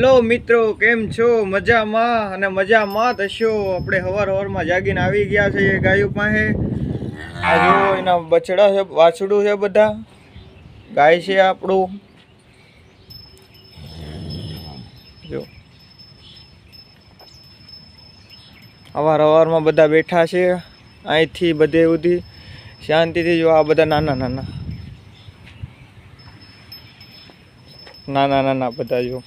Hello મિત્રો કેમ છો? મજામાં અને મજામાં થશો આપણે હવાર હવારમાં જાગીને આવી ગયા છે ગાયો પાસે. આ જો એના બછડા છે વાછડું છે બધા. ગાય છે આપણું. જો. હવાર હવારમાં બધા બેઠા છે. અહીંથી બધે સુધી શાંતિથી જો આ બધા નાના નાના. નાના નાના બધા જો.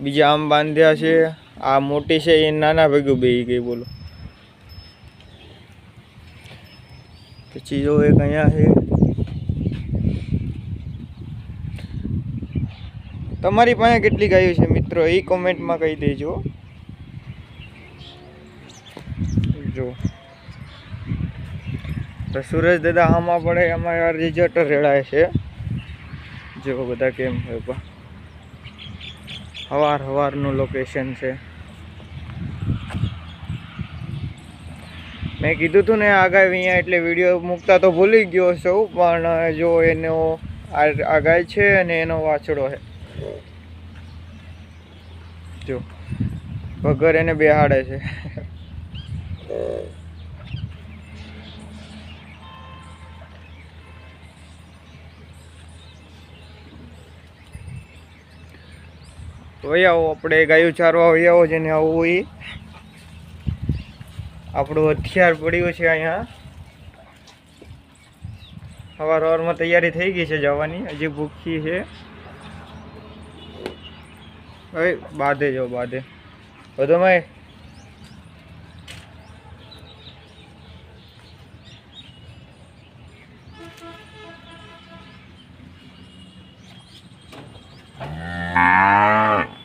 બીજા આમ બાંધ્યા છે. આ મોટી છે, એ નાના ભેગું બેહી ગઈ, બોલો. પછી જો એક અહીંયા છે. તમારી પાસે કેટલી ગાયો છે મિત્રો? એ કોમેન્ટમાં કહી દેજો. જો. તો સુરજ દાદા આમાં પડે એમાં યાર રિઝલ્ટ રેડાય છે. જો, બધા કેમ હોય હવાર હવારનું લોકેશન છે. મેં કીધું હતું ને આગાય અહીંયા એટલે વીડિયો મૂકતા તો ભૂલી ગયો સૌ પણ જો એનો આગાય છે અને એનો વાછડો છે. જો વગર એને બેહાડે છે. વહી આવો આપણે ગાયું ચારવા આવો જેને આવવું એ આપણું હથિયાર પડ્યું છે અહીંયા. સવાર સવારમાં તૈયારી થઈ ગઈ છે જવાની. હજી ભૂખી છે. હવે બાંધે જો, બાંધે. બધો મેં